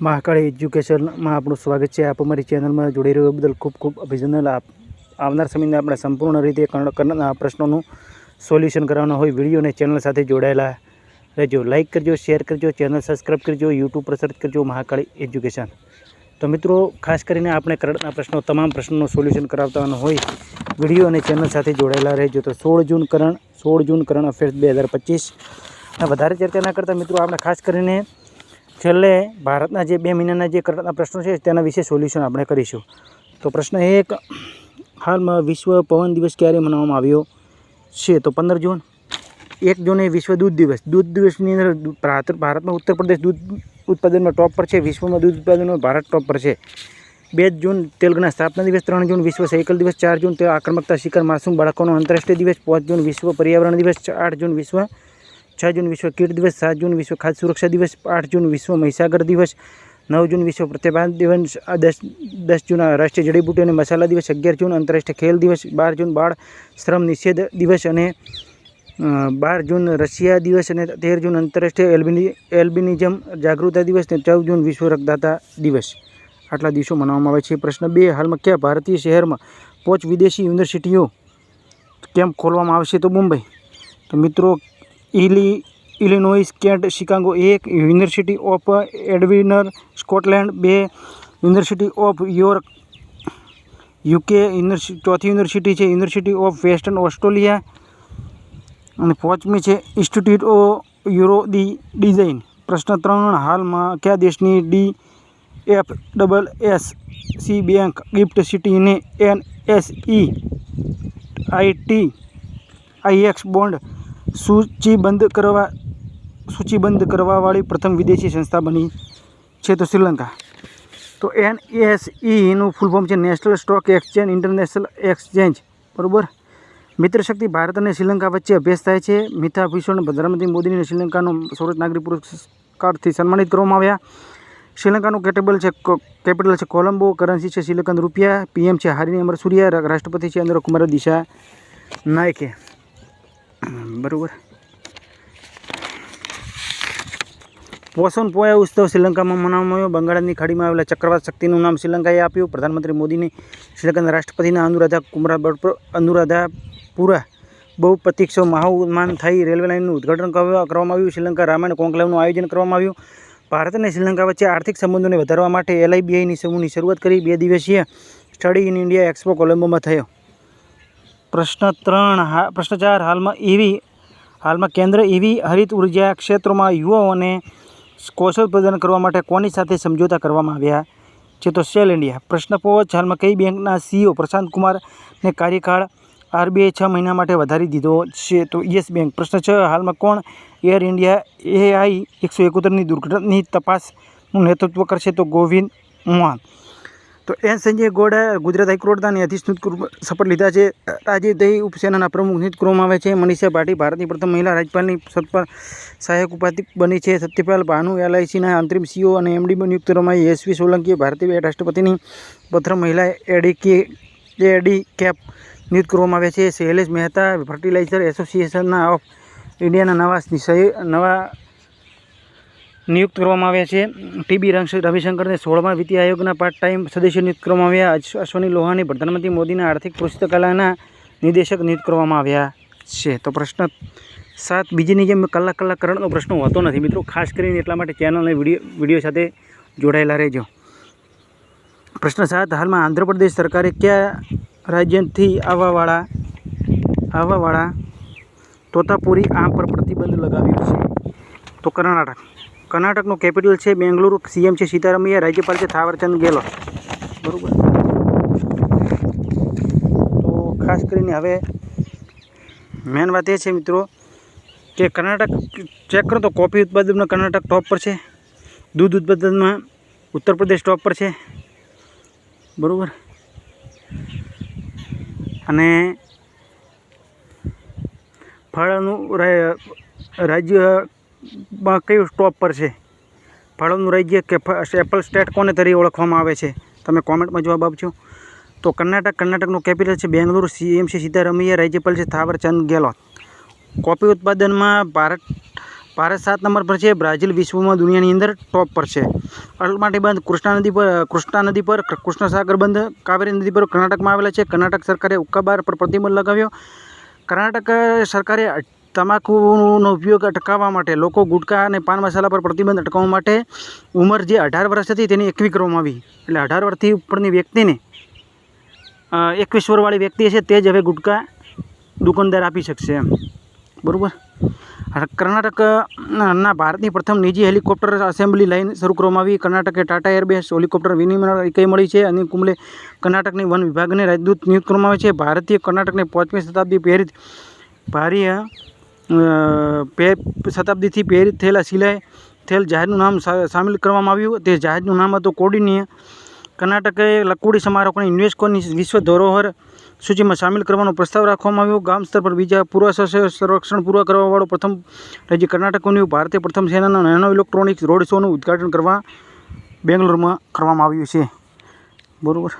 મહાકાળી એજ્યુકેશનમાં આપણું સ્વાગત છે. આપ અમારી ચેનલમાં જોડી રહ્યો બદલ ખૂબ ખૂબ અભિનંદન. આવનાર સમયમાં આપણે સંપૂર્ણ રીતે પ્રશ્નોનું સોલ્યુશન કરવાના હોય, વીડિયો અને ચેનલ સાથે જોડાયેલા રહેજો. લાઇક કરજો શેર કરજો, ચેનલ સબસ્ક્રાઈબ કરજો યુટ્યુબ પર સર્ચ કરજો મહાકાળી એજ્યુકેશન તો મિત્રો, ખાસ કરીને આપણે કરંટના પ્રશ્નો, તમામ પ્રશ્નોનું સોલ્યુશન કરાવતાનો હોય, વીડિયો અને ચેનલ સાથે જોડાયેલા રહેજો. તો સોળ જૂન કરણ, સોળ જૂન કરણ અફેર્સ બે હજાર પચીસ. વધારે ચર્ચા ના કરતાં મિત્રો, આપણે ખાસ કરીને છેલ્લે ભારતના જે બે મહિનાના જે કરંટના પ્રશ્નો છે તેના વિશે સોલ્યુશન આપણે કરીશું. તો પ્રશ્ન એક, હાલમાં વિશ્વ પવન દિવસ ક્યારે મનાવવામાં આવ્યો છે? તો પંદર જૂન. એક જૂને વિશ્વ દૂધ દિવસ. દૂધ દિવસની અંદર ભારત, ભારતમાં ઉત્તર પ્રદેશ દૂધ ઉત્પાદનમાં ટોપ પર છે, વિશ્વમાં દૂધ ઉત્પાદનમાં ભારત ટોપ પર છે. બે જૂન તેલંગાણા સ્થાપના દિવસ, ત્રણ જૂન વિશ્વ સાયકલ દિવસ, ચાર જૂન તે આક્રમકતા શિકાર માસૂમ બાળકોનો આંતરરાષ્ટ્રીય દિવસ, પાંચ જૂન વિશ્વ પર્યાવરણ દિવસ, આઠ જૂન વિશ્વ છ જૂન વિશ્વ કીટ દિવસ, સાત જૂન વિશ્વ ખાદ્ય સુરક્ષા દિવસ, આઠ જૂન વિશ્વ મહીસાગર દિવસ, નવ જૂન વિશ્વ પ્રતિભા દિવસ દસ દસ જૂન રાષ્ટ્રીય જડીબુટી અને મસાલા દિવસ, અગિયાર જૂન આંતરરાષ્ટ્રીય ખેલ દિવસ, બાર જૂન બાળ શ્રમ નિષેધ દિવસ અને બાર જૂન રશિયા દિવસ અને તેર જૂન આંતરરાષ્ટ્રીય એલ્બિની, એલ્બિનિઝમ જાગૃતતા દિવસ અને ચૌદ જૂન વિશ્વ રક્તદાતા દિવસ. આટલા દિવસો મનાવવામાં આવે છે. પ્રશ્ન બે, હાલમાં કયા ભારતીય શહેરમાં પોચ વિદેશી યુનિવર્સિટીઓ કેમ્પ ખોલવામાં આવશે તો મુંબઈ? તો મિત્રો ઇલી, ઇલિનોઇસ, કેન્ટ, શિકાગો એક, યુનિવર્સિટી ઓફ એડવિનર સ્કોટલેન્ડ, બે, university of York, UK university ચોથી યુનિવર્સિટી છે, યુનિવર્સિટી ઓફ વેસ્ટર્ન ઓસ્ટ્રેલિયા, અને પાંચમી છે, ઇન્સ્ટિટ્યૂટ ઓફ યુરો દી ડિઝાઇન. પ્રશ્ન ત્રણ, હાલમાં કયા દેશની D F double S C bank gift સિટીને N S E IT IX bond સૂચિબંધ કરવા સૂચિબંધ કરવાવાળી પ્રથમ વિદેશી સંસ્થા બની છે તો શ્રીલંકા. તો એન એસ ઈનું ફૂલ ફોર્મ છે national stock exchange international exchange બરાબર? મિત્રશક્તિ ભારત અને શ્રીલંકા વચ્ચે અભ્યાસ થાય છે. મિથા ભીષણ પ્રધાનમંત્રી મોદીને શ્રીલંકાનો સર્વોચ્ચ નાગરિક પુરસ્કારથી સન્માનિત કરવામાં આવ્યા. શ્રીલંકાનું કેટેબલ છે કેપિટલ છે કોલંબો. કરન્સી છે શ્રીલંકન રૂપિયા. પીએમ છે હારીની અમર સૂર્યા. રાષ્ટ્રપતિ છે અંદર કુમાર દિશા નાયકે. બરાબર. પોષણ પોયા ઉત્સવ શ્રીલંકામાં મનાવવામાં આવ્યો. બંગાળની ખાડીમાં આવેલા ચક્રવાત શક્તિનું નામ શ્રીલંકાએ આપ્યું. પ્રધાનમંત્રી મોદીને શ્રીલંકાના રાષ્ટ્રપતિના અનુરાધા કુમરા અનુરાધાપુરા બહુ પ્રતિક્ષો મહાઉન્માન થઈ રેલવે લાઇનનું ઉદઘાટન કરવા- કરવામાં આવ્યું. શ્રીલંકા રામાયણ કોન્કલેવનું આયોજન કરવામાં આવ્યું. ભારત અને શ્રીલંકા વચ્ચે આર્થિક સંબંધોને વધારવા માટે એલઆઈબીઆઈની સમૂહની શરૂઆત કરી. બે દિવસીય સ્ટડી ઇન ઇન્ડિયા એક્સપો કોલંબોમાં થયો. પ્રશ્ન ત્રણ પ્રશ્ન ચાર, હાલમાં એવી હાલમાં કેન્દ્ર એવી હરિત ઊર્જા ક્ષેત્રોમાં યુવાઓને કૌશલ પ્રદાન કરવા માટે કોની સાથે સમજોતા કરવામાં આવ્યા? છે તો સેલ ઇન્ડિયા. પ્રશ્ન પાંચ, હાલમાં કઈ બેંકના સીઈઓ પ્રશાંત કુમારને કાર્યકાળ આરબીઆઈ છ મહિના માટે વધારી દીધો છે? તો યસ બેંક. પ્રશ્ન છ, હાલમાં કોણ એર ઇન્ડિયા એઆઈ એકસો એકોતેરની દુર્ઘટનાની તપાસનું નેતૃત્વ કરશે? તો ગોવિંદ મોહન તો એન સંજય ગોડા ગુજરાત હાઈકોર્ટના ન્યાયાધીશ શપથ લીધા છે. રાજીવ દહી ઉપસેનાના પ્રમુખ નિયુક્ત કરવામાં આવે છે. મનીષા ભાટી ભારતની પ્રથમ મહિલા રાજ્યપાલની પર સહાયક ઉપાધિ બની છે. સત્યપાલ ભાનુ એલઆઈસીના અંતરિમ સીઓ અને એમડી નિયુક્ત કરવામાં યશવી સોલંકીએ ભારતીય રાષ્ટ્રપતિની પ્રથમ મહિલા એડી કે એડી કેપ નિયુક્ત કરવામાં આવે છે. શૈલેષ મહેતા ફર્ટિલાઇઝર એસોસિએશનના ઓફ ઇન્ડિયાના નવા નવા નિયુક્ત કરવામાં આવ્યા છે. ટીબી રવિશંકરને સોળમા વિત્તીય આયોગના પાર્ટ ટાઈમ સદસ્ય નિયુક્ત કરવામાં આવ્યા. અશ્વની લોહાની પ્રધાનમંત્રી મોદીના આર્થિક પુસ્તકાલયના નિદેશક નિયુક્ત કરવામાં આવ્યા છે. તો પ્રશ્ન સાત, બીજીની જેમ કલાક કલાક કરણનો પ્રશ્ન હોતો નથી. મિત્રો, ખાસ કરીને એટલા માટે ચેનલ અને વીડિયો વીડિયો સાથે જોડાયેલા રહેજો. પ્રશ્ન સાત, હાલમાં આંધ્રપ્રદેશ સરકારે કયા રાજ્યથી આવવાવાળા આવવાવાળા તોતાપુરી આમ પર પ્રતિબંધ લગાવ્યો છે? તો કર્ણાટક. કર્ણાટકનું કેપિટલ છે બેંગલુરુ. સીએમ છે સીતારામૈયા, રાજ્યપાલ છે થાવરચંદ ગેહલોત. બરાબર? તો ખાસ કરીને હવે મેન વાત એ છે મિત્રો કે કર્ણાટક ચેક કરો તો કોફી ઉત્પાદનમાં કર્ણાટક ટોપ પર છે. દૂધ ઉત્પાદનમાં ઉત્તર પ્રદેશ ટોપ પર છે. બરાબર? અને ફળનું રાજ્ય કયું ટોપ પર છે? ફળોનું રાજ્ય કે એપલ સ્ટેટ કોને તરીકે ઓળખવામાં આવે છે? તમે કોમેન્ટમાં જવાબ આપજો. તો કર્ણાટક, કર્ણાટકનું કેપિટલ છે બેંગલુરુ સીએમસી છે સીતારામૈયા, રાજ્યપાલ છે થાવરચંદ ગેહલોત. કોફી ઉત્પાદનમાં ભારત ભારત સાત નંબર પર છે, બ્રાઝિલ વિશ્વમાં દુનિયાની અંદર ટોપ પર છે. અલ્માટી બંધ કૃષ્ણા નદી પર, કૃષ્ણા નદી પર કૃષ્ણ સાગર બંધ, કાવેરી નદી પર કર્ણાટકમાં આવેલા છે. કર્ણાટક સરકારે ઉક્કાબાર પર પ્રતિબંધ લગાવ્યો. કર્ણાટક સરકારે તમાકુનો ઉપયોગ અટકાવવા માટે લોકો ગુટખા અને પાન મસાલા પર પ્રતિબંધ અટકાવવા માટે ઉંમર જે અઢાર વર્ષ હતી તેની એકવી કરવામાં આવી. એટલે અઢાર વર્ષથી ઉપરની વ્યક્તિને એકવીસ વર્ષવાળી વ્યક્તિ છે તે જ હવે ગુટખા દુકાનદાર આપી શકશે એમ. બરાબર? કર્ણાટકના ભારતની પ્રથમ નિજી હેલિકોપ્ટર એસેમ્બલી લાઇન શરૂ કરવામાં આવી. કર્ણાટકે ટાટા એરબેઝ હેલિકોપ્ટર વિનિમય કઈ મળી છે અને કુંબલે કર્ણાટકની વન વિભાગને રાજદૂત નિયુક્ત કરવામાં આવે છે. ભારતીય કર્ણાટકને પાંચમી શતાબ્દી પહેરી ભારીય અ, શતાબ્દીથી પ્રેરિત થયેલા સિલાઈ થયેલ જહાજનું નામ સામેલ કરવામાં આવ્યું તે જહાજનું નામ હતું કોડિનીય. કર્ણાટકે લકુડી સમારોહને યુનેસ્કોની વિશ્વ ધરોહર સૂચિમાં સામેલ કરવાનો પ્રસ્તાવ રાખવામાં આવ્યો. ગામ સ્તર પર બીજા પૂર્વ સંરક્ષણ પૂરા કરવાવાળો પ્રથમ રાજ્ય કર્ણાટક ભારતીય ભારતે પ્રથમ સેનાના નેનો ઇલેક્ટ્રોનિક્સ રોડ શોનું ઉદ્ઘાટન કરવા બેંગ્લોરમાં કરવામાં આવ્યું છે. બરાબર?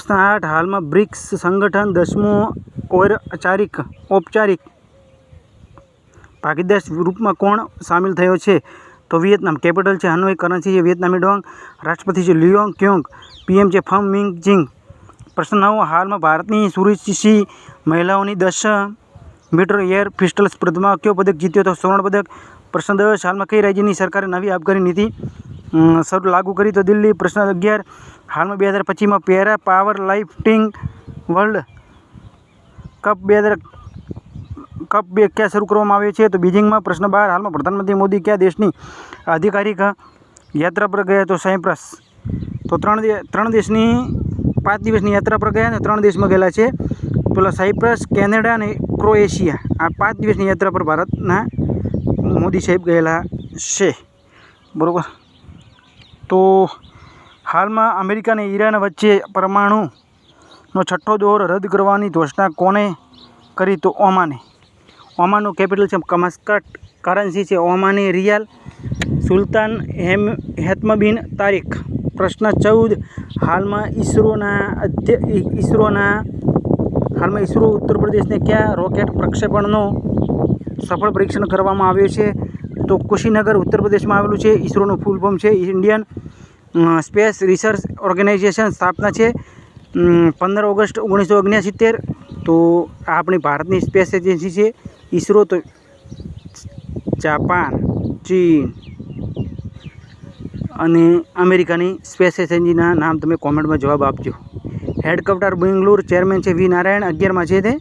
પ્રશ્ન આઠ હાલમાં બ્રિક્સ સંગઠન દસમું ઔપચારિક ઔપચારિક ભાગીદાર રૂપમાં કોણ સામેલ થયો છે? તો વિયેતનામ કેપિટલ છે હનોઈ, કરન્સી છે વિયેતનામી ડોંગ, રાષ્ટ્રપતિ છે લિયોંગ ક્યોંગ, પીએમ છે ફમ મિંગ ચિંગ પ્રશ્ન નવ, હાલમાં ભારતની સુરુચિ મહિલાઓની દસ મીટર એર પિસ્ટલ સ્પર્ધામાં કયો પદક જીત્યો તો સ્વર્ણ પદક. પ્રશ્ન દસ, હાલમાં કઈ રાજ્યની સરકારે નવી આબકારી નીતિ શરૂ લાગુ કરી તો દિલ્હી પ્રશ્ન અગિયાર. હાલમાં બે હજાર પચીસમાં para power lifting world cup બે હજાર કપ બે ક્યાં શરૂ કરવામાં આવ્યો છે? તો બીજિંગમાં પ્રશ્ન બાર. હાલમાં પ્રધાનમંત્રી મોદી કયા દેશની આધિકારિક યાત્રા પર ગયા? તો સાયપ્રસ. તો ત્રણ ત્રણ દેશની, પાંચ દિવસની યાત્રા પર ગયા અને ત્રણ દેશમાં ગયેલા છે. પેલા સાયપ્રસ, કેનેડા અને ક્રોએશિયા. આ પાંચ દિવસની યાત્રા પર ભારતના મોદી સાહેબ ગયેલા છે. બરાબર? તો હાલમાં અમેરિકા અને ઈરાન વચ્ચે પરમાણુનો છઠ્ઠો દોર રદ કરવાની ઘોષણા કોણે કરી તો ઓમાને? ઓમાનનું કેપિટલ છે કમસ્કટ. કરન્સી છે ઓમાની રિયાલ. સુલતાન હેમ, હેતમબિન તારીખ. પ્રશ્ન ચૌદ. હાલમાં ઈસરોના ઈસરોના, હાલમાં ઈસરો ઉત્તર પ્રદેશને કયા રોકેટ પ્રક્ષેપણનો સફળ પરીક્ષણ કરવામાં આવ્યું છે? તો કુશીનગર, ઉત્તર પ્રદેશમાં આવેલું છે. ઈસરોનું ફૂલ ફોર્મ છે. ઇન્ડિયન સ્પેસ રિસર્ચ ઓર્ગેનાઇઝેશન સ્થાપના છે. પંદર ઓગસ્ટ ઓગણીસો ઓગણસિત્તેર. તો આ આપણી ભારતની સ્પેસ એજન્સી છે. ઈસરો તો જાપાન, ચીન અને અમેરિકાની સ્પેસ એજન્સીના નામ તમે કોમેન્ટમાં જવાબ આપજો. હેડક્વાર્ટર બેંગ્લોર ચેરમેન છે વી નારાયણ. અગિયારમાં છે તે.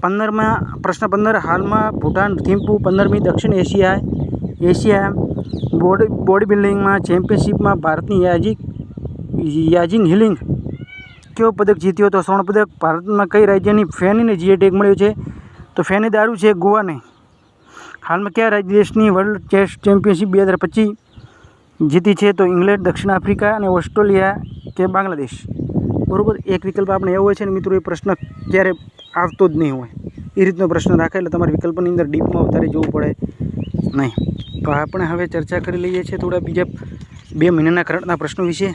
પંદરમાં, પ્રશ્ન પંદર, હાલમાં ભૂટાન, થિમ્પુ, પંદરમી, દક્ષિણ એશિયા એશિયા બોડી બોડી બિલ્ડિંગમાં ચેમ્પિયનશિપમાં ભારતની યાજિક યાજિંગ હિલિંગ કયો પદક જીત્યો તો સ્વર્ણ પદક? ભારતમાં કઈ રાજ્યની ફેનીને જીએ ટેગ મળ્યો છે? તો ફેની દારૂ છે ગોવાને. હાલમાં કયા રાજ્ય દેશની વર્લ્ડ ચેસ ચેમ્પિયનશિપ બે હજાર પચીસ જીતી છે તો ઇંગ્લેન્ડ, દક્ષિણ આફ્રિકા અને ઓસ્ટ્રેલિયા કે બાંગ્લાદેશ? બરાબર, એક વિકલ્પ આપણે એવો હોય છે ને મિત્રો, એ પ્રશ્ન ક્યારે આવતો જ નહીં હોય. એ રીતનો પ્રશ્ન રાખે એટલે તમારે વિકલ્પની અંદર ડીપમાં વધારે જોવું પડે નહીં. તો આપણે હવે ચર્ચા કરી લઈએ છીએ થોડા બીજા બે મહિનાના કરંટના પ્રશ્નો વિશે.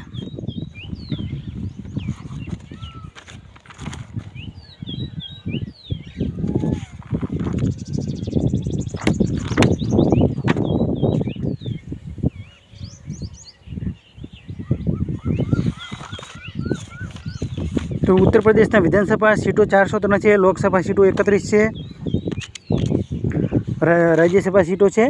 તો ઉત્તર પ્રદેશના વિધાનસભા સીટો ચારસો ત્રણ છે, લોકસભા સીટો એકત્રીસ છે. રાજ્યસભા સીટો છે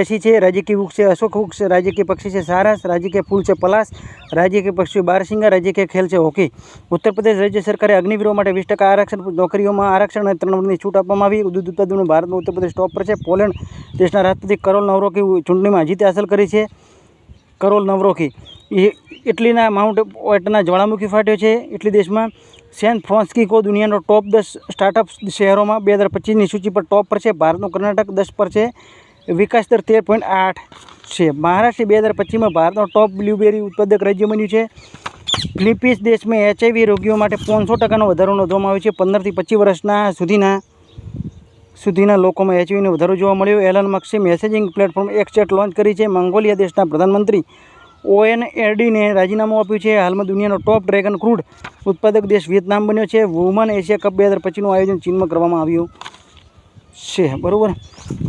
એસી છે, રાજકીય વૃક્ષ છે અશોક વૃક્ષ, રાજકીય પક્ષી છે સારસ, રાજકીય ફૂલ છે પલાસ રાજકીય પક્ષી બારસિંગા, રાજકીય ખેલ છે હોકી. ઉત્તર પ્રદેશ રાજ્ય સરકારે અગ્નિવીરો માટે વીસ ટકા આરક્ષણ, નોકરીઓમાં આરક્ષણ અને ત્રણ વર્ષની છૂટ આપવામાં આવી. દૂધ ઉત્પાદનો ભારતનું ઉત્તર પ્રદેશ ટોપ પર છે. પોલેન્ડ દેશના રાષ્ટ્રપતિ કરોલ નવરોકી ચૂંટણીમાં જીત હાંસલ કરી છે. કરોલ નવરોકી એ ઇટલીના માઉન્ટ ઓટના જ્વાળામુખી ફાટ્યો છે. ઇટલી દેશમાં સેન ફ્રાન્સિસ્કો દુનિયાનો ટોપ દસ સ્ટાર્ટઅપ શહેરોમાં બે હજાર પચીસની સૂચિ પર ટોપ પર છે. ભારતનું કર્ણાટક દસ પર છે. વિકાસ દર તેર પોઈન્ટ આઠ છે. મહારાષ્ટ્ર બે હજાર પચીસમાં ભારતનો ટોપ બ્લ્યુબેરી ઉત્પાદક રાજ્ય બન્યું છે. ફિલિપીન્સ દેશમાં એચઆઈવી રોગીઓ માટે પાંચસો ટકાનો વધારો નોંધવામાં આવ્યો છે. પંદરથી પચીસ વર્ષના સુધીના સુધીના લોકોમાં એચવીનો વધારો જોવા મળ્યો. એલન મસ્કે મેસેજિંગ પ્લેટફોર્મ એક્સચેટ લોન્ચ કરી છે. મંગોલિયા દેશના પ્રધાનમંત્રી ઓએન એરડીને રાજીનામું આપ્યું છે. હાલમાં દુનિયાનો ટોપ ડ્રેગન ક્રૂડ ઉત્પાદક દેશ વિયેતનામ બન્યો છે. વુમન એશિયા કપ બે હજાર પચીસનું આયોજન ચીનમાં કરવામાં આવ્યું છે. બરાબર?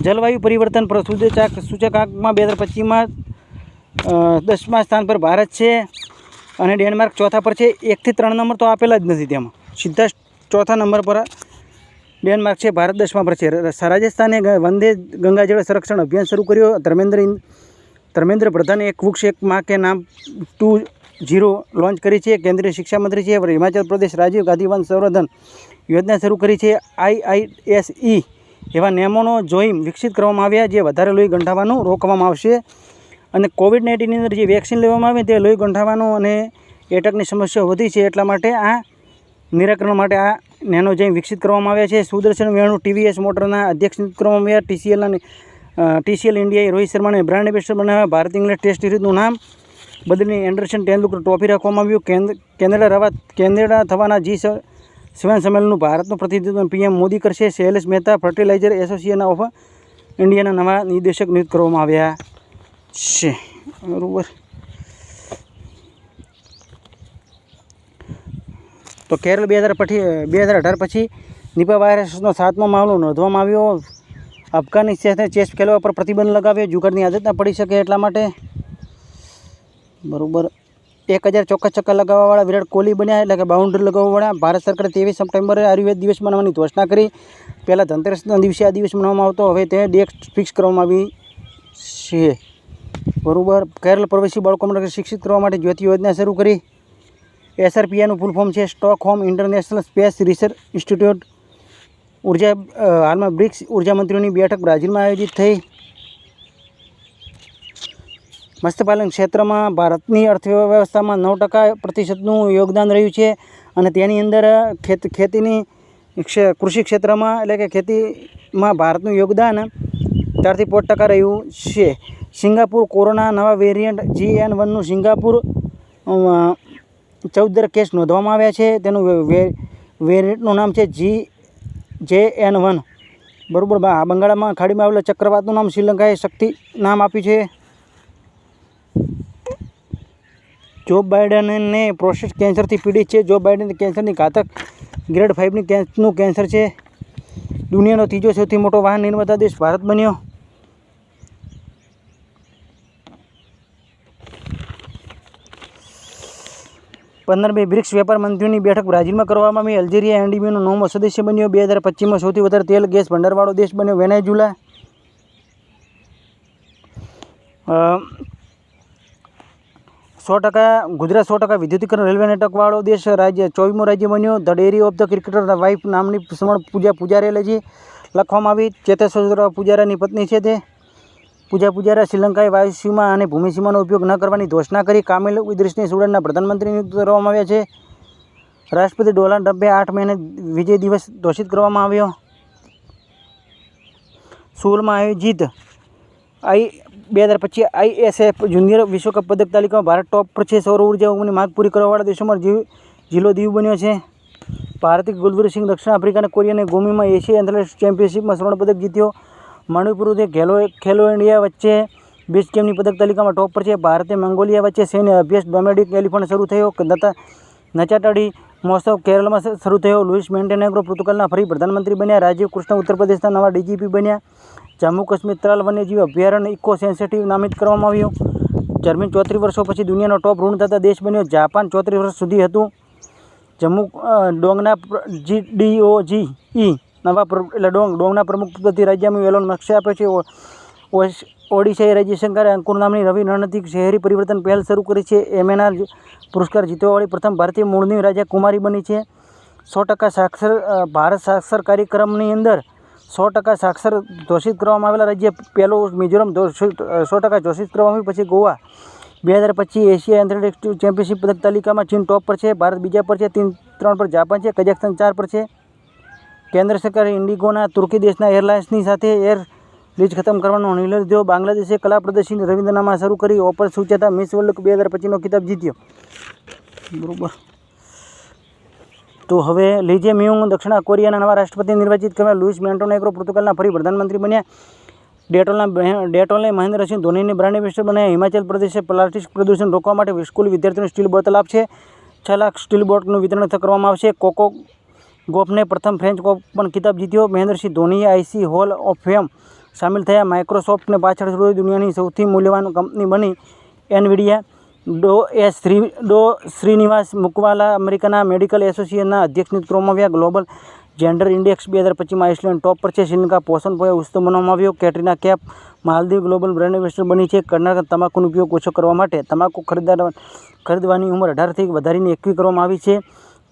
જલવાયુ પરિવર્તન પર સૂચકાંક સૂચકાંકમાં બે હજાર પચીસમાં દસમા સ્થાન પર ભારત છે અને ડેનમાર્ક ચોથા પર છે. એકથી ત્રણ નંબર તો આપેલા જ નથી તેમાં. સીધા ચોથા નંબર પર ડેનમાર્ક છે. ભારત દસમા પર છે. રાજસ્થાને વંદે ગંગા જળ સંરક્ષણ અભિયાન શરૂ કર્યો. ધર્મેન્દ્ર ધર્મેન્દ્ર પ્રધાને એક વૃક્ષ એક માં કે નામ ટુ ઝીરો લોન્ચ કરી છે. કેન્દ્રીય શિક્ષા મંત્રી છે. હિમાચલ પ્રદેશ રાજીવ ગાંધી વન સંવર્ધન યોજના શરૂ કરી છે. આઈઆઈએસઈ એવા નિયમોનો જોઈમ વિકસિત કરવામાં આવ્યા જે વધારે લોહી ગંઠાવાનું રોકવામાં આવશે. અને કોવિડ નાઇન્ટીનની અંદર જે વેક્સિન લેવામાં આવે તે લોહી ગંઠાવાનું અને એટકની સમસ્યાઓ વધી છે. એટલા માટે આ નિરાકરણ માટે આ નેનો જેમ વિકસિત કરવામાં આવ્યા છે. સુદર્શન વેણુ ટીવીએસ મોટરના અધ્યક્ષ કરવામાં આવ્યા. ટીસીએલના ટીસીએલ ઇન્ડિયાએ રોહિત શર્માને બ્રાન્ડ એમ્બેસેડર બનાવ્યા. ભારત ઇંગ્લેન્ડ ટેસ્ટ સિરીઝનું નામ બદલીને એન્ડરસન ટેન્ડુલકર ટ્રોફી રાખવામાં આવ્યું. કેનેડા રવા, કેનેડા થવાના જી સેવન સંમેલનનું ભારતનું પ્રતિનિધિત્વ પીએમ મોદી કરશે. Shailesh Mehta fertiliser association of ઇન્ડિયાના નવા નિર્દેશક નિયુક્ત કરવામાં આવ્યા છે. બરાબર. તો કેરળ બે હજાર પછી બે હજાર અઢાર પછી નિપા વાયરસનો સાતમો મામલો નોંધવામાં આવ્યો. અફઘાની સાથે ચેસ ખેલવા પર પ્રતિબંધ લગાવ્યો. જુગારની આદત ના પડી શકે એટલા માટે બરાબર એક હજાર ચોક્કસ ચક્કર લગાવવાવાળા વિરાટ કોહલી બન્યા એટલે કે બાઉન્ડ્રી લગાવવાવાળા. ભારત સરકારે ત્રેવીસ સપ્ટેમ્બરે આયુર્વેદ દિવસ મનાવવાની ઘોષણા કરી. પહેલાં ધનતેરસના દિવસે આ દિવસ મનાવવામાં આવતો. હવે તે ડેટ ફિક્સ કરવામાં આવી છે. બરાબર. કેરળ પ્રવેશી બાળકો માટે શિક્ષિત કરવા માટે જ્યોતિ યોજના શરૂ કરી. એસઆરપીઆનું ફૂલ ફોર્મ છે. Stockholm international space research institute ઊર્જા હાલમાં બ્રિક્સ ઊર્જા મંત્રીઓની બેઠક બ્રાઝિલમાં આયોજિત થઈ. મત્સ્યપાલન ક્ષેત્રમાં ભારતની અર્થવ્યવસ્થામાં નવ ટકા પ્રતિશતનું યોગદાન રહ્યું છે અને તેની અંદર ખેત, ખેતીની ક્ષે- કૃષિ ક્ષેત્રમાં એટલે કે ખેતીમાં ભારતનું યોગદાન ચારથી પાંચ ટકા રહ્યું છે. સિંગાપુર કોરોના નવા વેરિયન્ટ જી એન વનનું સિંગાપુર ચૌદર ચૌદ કેસ નોંધવામાં આવ્યા છે. તેનું વેરિયન્ટનું નામ છે જી જે એન વન. બરાબર આ બંગાળમાં ખાડીમાં આવેલા ચક્રવાતનું નામ શ્રીલંકાએ શક્તિ નામ આપ્યું છે. જો બાઇડનને પ્રોસ્ટેટ કેન્સરથી પીડિત છે, જો બાઇડન કેન્સરની ઘાતક ગ્રેડ ફાઇવની કેન્સરનું કેન્સર છે. દુનિયાનો ત્રીજો સૌથી મોટો વાહન નિર્માતા દેશ ભારત બન્યો. પંદરમી બ્રિક્સ વેપાર મંત્રીઓની બેઠક બ્રાઝિલમાં કરવામાં આવી. અલ્જેરિયા એનડીબીનો નવમો સદસ્ય બન્યો. બે હજાર પચીસમાં સૌથી વધારે તેલ, ગેસ ભંડારવાળો દેશ બન્યો. વેનેઝુલા સો ટકા, ગુજરાત સો ટકા વિદ્યુતીકરણ રેલવે નેટવર્કવાળો દેશ રાજ્ય, ચોવીમો રાજ્ય બન્યો. The diary of the cricketer wife નામની સમણ પૂજા પૂજારેલી છે. લખવામાં આવી, ચેતેશ્વર પૂજારાની પત્ની છે તે. પૂજા પૂજારા શ્રીલંકાએ વાયુસીમા અને ભૂમિસીમાનો ઉપયોગ ન કરવાની ઘોષણા કરી કામિલ ઇદ્રીસને સુડાનના પ્રધાનમંત્રી નિયુક્ત કરવામાં આવ્યા છે. રાષ્ટ્રપતિ ડોનાલ્ડ ટ્રમ્પે આઠ મહિને વિજય દિવસ ઘોષિત કરવામાં આવ્યો. સોળમાં આયોજિત આઈ બે હજાર પચીસ આઈએસએફ જુનિયર વિશ્વકપ પદક તાલિકામાં ભારત ટોપ પર છે. સૌર ઊર્જા માગ પૂરી કરવાવાળા દેશોમાં જીવ, જિલ્લો દીવ બન્યો છે. ભારતીય ગુલવીરસિંહ દક્ષિણ આફ્રિકા અને કોરિયાને ગોમીમાં એશિયા એથ્લેટિક્સ ચેમ્પિયનશિપમાં સ્વર્ણ પદક જીત્યો. મણિપુરથી ખેલો ખેલો ઇન્ડિયા વચ્ચે બીચ ગેમની પદક તાલિકામાં ટોપ પર છે. ભારતે મંગોલિયા વચ્ચે સૈન્ય અભ્યાસ ડોમેડિક એલિફન્ટ શરૂ થયો. નતા નચાટાડી મહોત્સવ કેરળમાં શરૂ થયો. લુઇસ મેન્ટેનેગ્રો પોર્તુગલના ફરી પ્રધાનમંત્રી બન્યા. રાજીવ કૃષ્ણ ઉત્તર પ્રદેશના નવા ડીજીપી બન્યા. જમ્મુ કાશ્મીર ત્રાલ વન્યજીવ અભયારણ્ય ઇકો સેન્સિટિવ નામિત કરવામાં આવ્યું. જર્મની ચોત્રીસ વર્ષો પછી દુનિયાનો ટોપ ઋણદાતા દેશ બન્યો. જાપાન ચોત્રીસ વર્ષ સુધી હતું. જમ્મુ ડોંગના જી ડીઓજી ઈ નવા એટલે ડોંગ, ડોંગના પ્રમુખ પદથી રાજ્યમાં વેલોન નકશા આપે છે. ઓડિશાએ રાજ્ય સરકારે અંકુર નામની રવિ રણનીતિક શહેરી પરિવર્તન પહેલ શરૂ કરી છે. એમએનઆર પુરસ્કાર જીતવાવાળી પ્રથમ ભારતીય મૂળની રાજા કુમારી બની છે. સો ટકા સાક્ષર ભારત સાક્ષર કાર્યક્રમની અંદર સો ટકા સાક્ષર ઘોષિત કરવામાં આવેલા રાજ્ય પહેલો મિઝોરમ સો ટકા ઘોષિત કરવામાં આવ્યું. પછી ગોવા. બે હજાર પચીસ એશિયા એથ્લેટિક્સ ચેમ્પિયનશિપ પદક તાલિકામાં ચીન ટોપ પર છે. ભારત બીજા પર છે. ત્રણ પર જાપાન છે. કઝાકસ્તાન ચાર પર છે. કેન્દ્ર સરકારે ઇન્ડિગોના તુર્કી દેશના એરલાઇન્સની સાથે એર લીઝ ખતમ કરવાનો નિર્ણય લીધો. બાંગ્લાદેશે કલા પ્રદર્શન રવિન્દ્રનામાં શરૂ કરી. ઓપર સૂચતા મિસ વર્લ્ડ બે હજાર પચીસનો ખિતાબ જીત્યો. બરાબર. તો હવે લીજે મ્યુંગ દક્ષિણ કોરિયાના નવા રાષ્ટ્રપતિ નિર્વાચિત કરવા લુઇસ મેન્ટોનેગ્રો પોર્તુગલના ફરી પ્રધાનમંત્રી બન્યા. ડેટોલના ડેટોલે મહેન્દ્રસિંહ ધોનીને બ્રાન્ડ એમ્બેસેડર બન્યા. હિમાચલ પ્રદેશે પ્લાસ્ટિક પ્રદૂષણ રોકવા માટે સ્કૂલ વિદ્યાર્થીઓને સ્ટીલ બોટલ આપશે. છ લાખ સ્ટીલ બોટલનું વિતરણ કરવામાં આવશે. કોકો ગોફને પ્રથમ ફ્રેન્ચ ઓપન ખિતાબ જીત્યો. મહેન્દ્રસિંહ ધોનીએ આઈસી હોલ ઓફ ફેમ સામેલ થયા. માઇક્રોસોફ્ટને પાછળ છોડી દુનિયાની સૌથી મૂલ્યવાન કંપની બની Nvidia Dr S Shri, Dr Srinivas Mukkavala અમેરિકાના મેડિકલ એસોસિએશનના અધ્યક્ષ નિયુક્ત કરવામાં ગ્લોબલ જેન્ડર ઇન્ડેક્સ બે હજાર પચીસમાં આઇસલેન્ડ ટોપ પર છે. શ્રીલંકા પોષણ પોએ ઉત્સવ બનાવવામાં આવ્યો. Katrina Kaif Maldives global brand ambassador બની છે. કર્ણાટક તમાકુનો ઉપયોગ ઓછો કરવા માટે તમાકુ ખરીદદાર ખરીદવાની ઉંમર અઢારથી વધારીને એકવી કરવામાં આવી છે.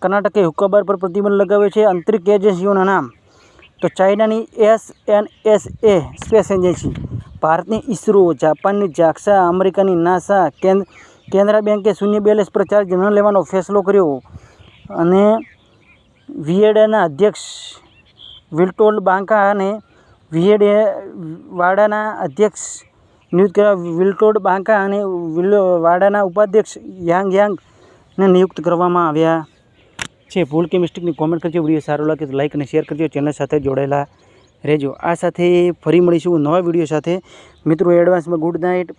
કર્ણાટકે હુક્કાબાર પર પ્રતિબંધ લગાવ્યો છે. આંતરિક એજન્સીઓના નામ. તો ચાઇનાની S N S A space agency. ભારતની ઇસરો, જાપાનની જાક્સા, અમેરિકાની નાસા કેન્દ્ર બેંકે શૂન્ય બેલેન્સ પર ચાર્જ ન લેવાનો ફેસલો કર્યો. અને વીએડાના અધ્યક્ષ વિલ્ટોલ બાંકા અને વીએડે, વાડાના અધ્યક્ષ નિયુક્ત કર્યા. વિલ્ટોડ બાંકા અને વાડાના ઉપાધ્યક્ષ યાંગ યાંગને નિયુક્ત કરવામાં આવ્યા. છે. ભૂલ કે મિસ્ટેકની કોમેન્ટ કરજો. વીડિયો સારો લાગે તો લાઇક અને શેર કરજો. ચેનલ સાથે જોડાયેલા રહેજો. આ સાથે ફરી મળીશું નવા વીડિયો સાથે. મિત્રો એડવાન્સમાં ગુડ નાઇટ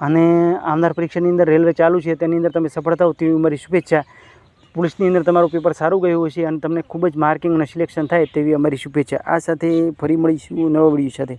અને આવનાર પરીક્ષાની અંદર રેલવે ચાલુ છે. તેની અંદર તમે સફળતા થાવ તેવી અમારી શુભેચ્છા. પોલીસની અંદર તમારું પેપર સારું ગયું હશે અને તમને ખૂબ જ માર્કિંગ અને સિલેક્શન થાય તેવી અમારી શુભેચ્છા. આ સાથે ફરી મળીશું નવા વીડિયો સાથે.